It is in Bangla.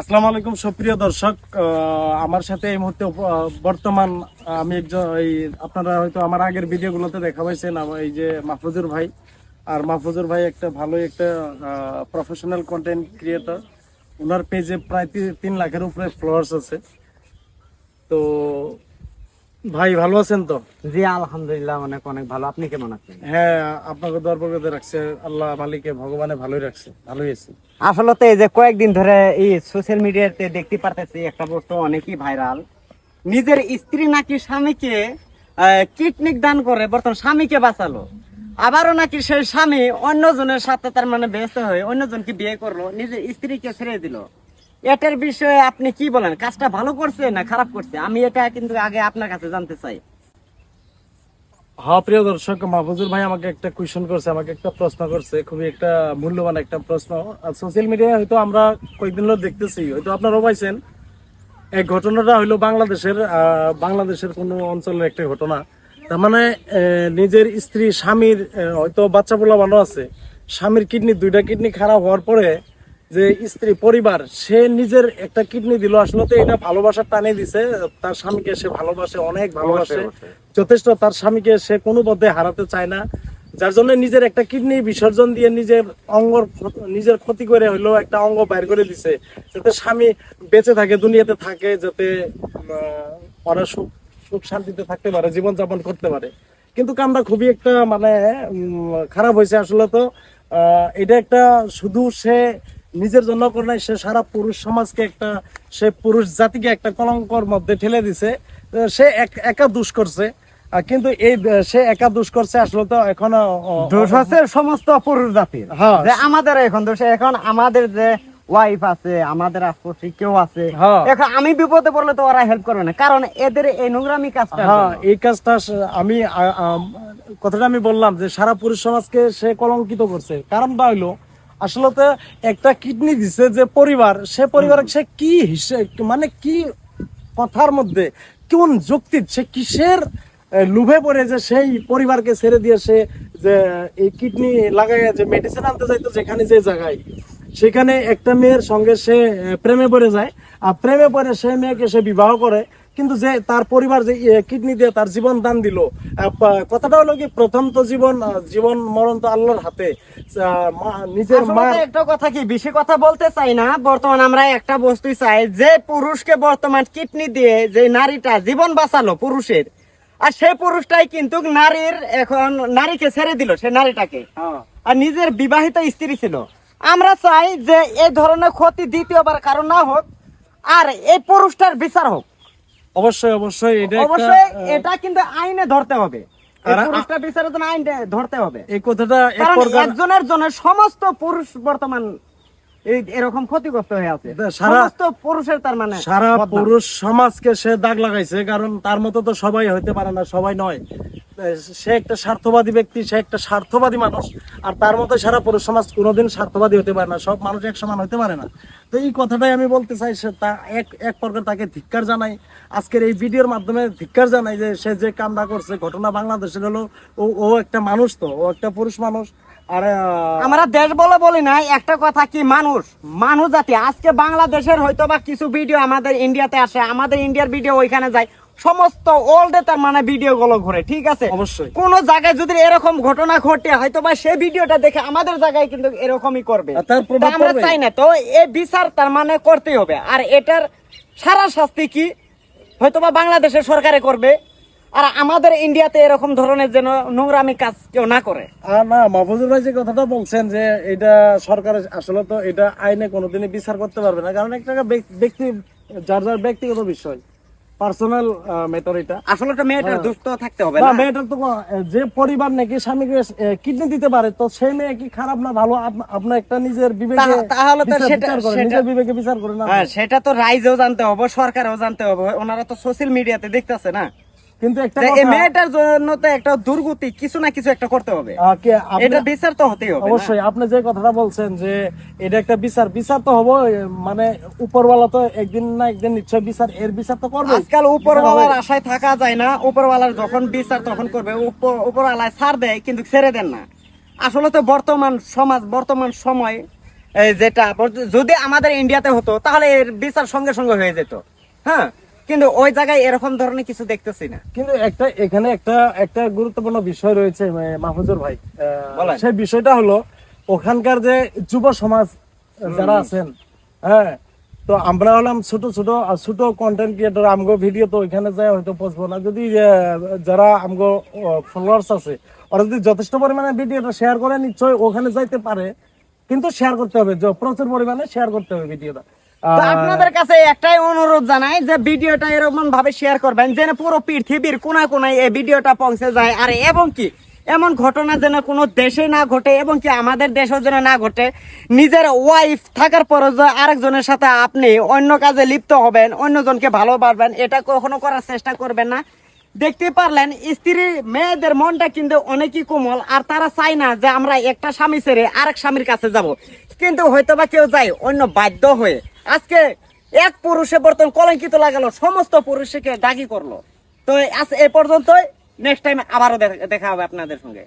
আসসালামু আলাইকুম, সুপ্রিয় দর্শক। আমার সাথে এই মুহূর্তে বর্তমান, আমি একজন, এই আপনারা হয়তো আমার আগের ভিডিওগুলোতে দেখা পাইছেন এই যে মাহফুজুর ভাই। আর মাহফুজুর ভাই একটা ভালো একটা প্রফেশনাল কন্টেন্ট ক্রিয়েটর ওনার পেজে প্রায় তিন লাখের উপরে ফলোয়ার্স আছে। তো ভাই ভালো আছেন তো? জি আলহামদুলিল্লাহ অনেক অনেক ভালো। আপনি কেমন আছেন? হ্যাঁ আপনাকে দরবারে রাখছে। আল্লাহ মালিকে ভগবানে ভালোই রাখছে। ভালোই আছে। আসলে তো এই যে কয়েকদিন ধরে এই সোশ্যাল মিডিয়াতে দেখতে পারতেছি একটা বস্তু অনেকই ভাইরাল নিজের স্ত্রী নাকি স্বামীকে কিডনিক দান করে বর্তমান স্বামীকে বাঁচালো। আবারও নাকি সেই স্বামী অন্যজনের সাথে তার মানে ব্যস্ত হয়ে অন্যজনকে বিয়ে করল নিজের স্ত্রীকে ছেড়ে দিল। এটার বিষয়ে আপনি কি বলেন? কাজটা ভালো করছে না খারাপ করছে? আমি এটা কিন্তু আগে আপনার কাছে জানতে চাই। হ্যাঁ প্রিয় দর্শক, মাহফুজুর ভাই আমাকে একটা কোয়েশন করছে, আমাকে একটা প্রশ্ন করছে, খুবই একটা মূল্যবান একটা প্রশ্ন। সোশ্যাল মিডিয়ায় হয়তো আমরা কয়েকদিন হলো দেখতেছি, হয়তো আপনারাও পাইছেন। এই ঘটনাটা হইল বাংলাদেশের বাংলাদেশের কোনো অঞ্চলের একটা ঘটনা। তার মানে নিজের স্ত্রী, স্বামীর হয়তো বাচ্চা পোলা ভালো আছে। স্বামীর কিডনি দুইটা কিডনি খারাপ হওয়ার পরে যে স্ত্রী পরিবার সে নিজের একটা কিডনি দিল। আসলে তো এটা ভালোবাসার টানে দিছে। তার স্বামীকে সে ভালোবাসে অনেক ভালোবাসে। যথেষ্ট তার স্বামীকে সে কোনো পথে হারাতে চায় না। যার জন্য নিজের একটা কিডনি বিসর্জন দিয়ে নিজের অঙ্গর ক্ষত- নিজের ক্ষতি করে হইলেও একটা অঙ্গ বাইর করে দিছে। যাতে স্বামী বেঁচে থাকে দুনিয়াতে থাকে যাতে ওরা সুখ সুখ শান্তিতে থাকতে পারে জীবন যাপন করতে পারে। কিন্তু কামটা খুবই একটা মানে খারাপ হয়েছে আসলে তো। আহ, এটা একটা শুধু সে নিজের জন্য করে নাই সে সারা পুরুষ সমাজকে একটা সে পুরুষ জাতিকে একটা কলঙ্কর মধ্যে ঠেলে দিছে। সে এক- দুষ করছে। কিন্তু এই সে একা দুষ করছে আসলে তো এখনও দোষ হচ্ছে সমস্ত পুরুষ জাতির। হ্যাঁ। যে আমাদের এখন দোষ এখন আমাদের যে ওয়াইফ আছে আমাদের আশপাশে কেউ আছে হ্যাঁ। এখন আমি বিপদে পড়লে তো ওরা হেল্প করবে না। কারণ এদের এই নোংরামি কাজটা হ্যাঁ এই কাজটা আমি কথাটা আমি বললাম যে সারা পুরুষ সমাজকে সে কলঙ্কিত করছে। কারণটা হইল আসলে তো একটা কিডনি দিছে যে পরিবার সে পরিবার সে কি হিসেবে মানে কি কথার মধ্যে কোন যুক্তি সে কিসের লোভে পড়ে যে সেই পরিবারকে ছেড়ে দিয়ে সে যে এই কিডনি লাগাইয়া যে মেডিসিন আনতে যাইতো যেখানে যে জায়গায় সেখানে একটা মেয়ের সঙ্গে সে প্রেমে পড়ে যায়। আর প্রেমে পড়ে সেই মেয়েকে সে বিবাহ করে। কিন্তু যে তার পরিবার যে কিডনি দিয়ে তার জীবন দান দিল কথাটা হলো কি প্রথম তো জীবন জীবন মরণ তো আল্লাহর হাতে। নিজের মা একটা কথা কি বেশি কথা বলতে চাই না বর্তমান আমরা একটা বস্তুই চাই যে পুরুষকে বর্তমান কিডনি দিয়ে যে নারীটা জীবন বাঁচালো পুরুষের আর সেই পুরুষটাই কিন্তু নারীর এখন নারীকে ছেড়ে দিল সে নারীটাকে। হ্যাঁ। আর নিজের বিবাহিত স্ত্রী ছিল। আমরা চাই যে এই ধরনের ক্ষতি দ্বিতীয়বার কারণ না হোক আর এই পুরুষটার বিচার হোক। অবশ্যই অবশ্যই এটা অবশ্যই এটা কিন্তু আইনে ধরতে হবে। আইনে ধরতে হবে। এই কথাটা একজনের জন্য সমস্ত পুরুষ বর্তমান এই এরকম ক্ষতিগ্রস্ত হয়ে আছে। সমস্ত পুরুষের তার মানে সারা পুরুষ সমাজকে সে দাগ লাগাইছে কারণ তার মতো তো সবাই হইতে পারে না সবাই নয়। সে একটা স্বার্থবাদী ব্যক্তি, সে একটা স্বার্থবাদী মানুষ, আর তার মতো সারা পুরুষ সমাজ কোনোদিন স্বার্থবাদী হতে পারে না। সব মানুষ এক সমান হতে পারে না। তো এই কথাটাই আমি বলতে চাই, সে তা এক এক প্রকার তাকে ধিক্কার জানাই। আজকের এই ভিডিওর মাধ্যমে ধিক্কার জানাই যে সে যে কামটা করছে, ঘটনা বাংলাদেশের হলো, ও ও একটা মানুষ তো, ও একটা পুরুষ মানুষ। আমরা দেশ বলে বলি না একটা কথা কি, মানুষ মানুষ জাতি। আজকে বাংলাদেশের হয়তো বা কিছু ভিডিও আমাদের ইন্ডিয়াতে আসে, আমাদের ইন্ডিয়ার ভিডিও ওইখানে যায়। সমস্ত ওল্ডে তার মানে ভিডিও গুলো ঘুরে ঠিক আছে? অবশ্যই। কোন জায়গায় যদি এরকম ঘটনা ঘটে হয়তো বা সেই ভিডিওটা দেখে আমাদের জায়গায় কিন্তু এরকমই করবে। আমরা চাই না। তো এই বিচার তার মানে করতেই হবে। আর এটার সারা শাস্তি কি? হয়তো বা বাংলাদেশের সরকারে করবে। আর আমাদের ইন্ডিয়াতে এরকম ধরনের যেন নোংরামি কাজ কেউ না করে। আর না মাহফুজুর ভাই যে কথাটা বলছেন যে এটা সরকার আসলে তো এটা আইনে কোনোদিনই বিচার করতে পারবে না। কারণ একটা ব্যক্তি যার যার ব্যক্তিগত বিষয়। পার্সোনাল ম্যাটার এটা। আসলে একটা মেয়েটার দুস্থ থাকতে হবে না মেয়েটার তো যে পরিবার নাকি স্বামীকে কিডনি দিতে পারে তো সেই মেয়ে কি খারাপ না ভালো? আপ- আপনার একটা নিজের বিবেকে তাহলে তো সেটা- সেটা- নিজের বিবেকে বিচার করে না। হ্যাঁ সেটা তো রাইজেও জানতে হবে সরকারও জানতে হবে। ওনারা তো সোশ্যাল মিডিয়াতে দেখতেছে না। কিন্তু একটা এই মেয়েটার জন্য তো একটা দুর্গতি কিছু না কিছু একটা করতে হবে। এটা বিচার তো হতেই হবে অবশ্যই আপনি যে কথাটা বলছেন যে এটা একটা বিচার বিচার তো হব মানে উপরওয়ালা তো একদিন না একদিন নিশ্চয় বিচার এর বিচার তো করবে আজকাল উপরওয়ালার আশায় থাকা যায় না উপরওয়ালার যখন বিচার তখন করবে উপর- উপরওয়ালায় ছাড় দেয় কিন্তু ছেড়ে দেন না। আসলে তো বর্তমান সমাজ বর্তমান সময় এই যেটা যদি আমাদের ইন্ডিয়াতে হতো তাহলে এর বিচার সঙ্গে সঙ্গে হয়ে যেত। হ্যাঁ? কিন্তু ওই জায়গায় এরকম ধরনের কিছু দেখতেছি না। কিন্তু একটা এখানে একটা একটা গুরুত্বপূর্ণ বিষয় রয়েছে মাহফুজুর ভাই। সেই বিষয়টা হলো ওখানকার যে যুব সমাজ যারা আছেন হ্যাঁ তো আমরা হলাম ছোট ছোট ছোট কন্টেন্ট ক্রিয়েটর আমগো ভিডিও তো ওইখানে যায় হয়তো পৌঁছবো না। যদি যারা আমগো ফলোয়ার্স আছে ওরা যদি যথেষ্ট পরিমাণে ভিডিওটা শেয়ার করে নিশ্চয়ই ওখানে যাইতে পারে। কিন্তু শেয়ার করতে হবে প্রচুর পরিমাণে শেয়ার করতে হবে ভিডিওটা আপনাদের কাছে একটাই অনুরোধ জানাই যে ভিডিওটা এরকম ভাবে শেয়ার করবেন যেন পুরো পৃথিবীর কোনায় কোনায় এই ভিডিওটা পৌঁছে যায়। আর এবং কি? এমন ঘটনা যেন কোনো দেশে না ঘটে এবং কি আমাদের দেশেও যেন না ঘটে। নিজের ওয়াইফ থাকার পরও যে আরেকজনের সাথে আপনি অন্য কাজে লিপ্ত হবেন অন্যজনকে ভালোবাসবেন এটা কখনো করার চেষ্টা করবেন না। দেখতে পারলেন, স্ত্রী মেয়েদের মনটা কিন্তু অনেকই কোমল, আর তারা চায় না যে আমরা একটা স্বামী ছেড়ে আরেক স্বামীর কাছে যাব। কিন্তু হয়তো বা কেউ যায়, অন্য বাধ্য হয়ে। আজকে এক পুরুষে বর্তমান কলঙ্কিত লাগালো, সমস্ত পুরুষকে দাগি করল। তো আজ এ পর্যন্তই নেক্সট টাইম আবারও দেখা- দেখা হবে আপনাদের সঙ্গে।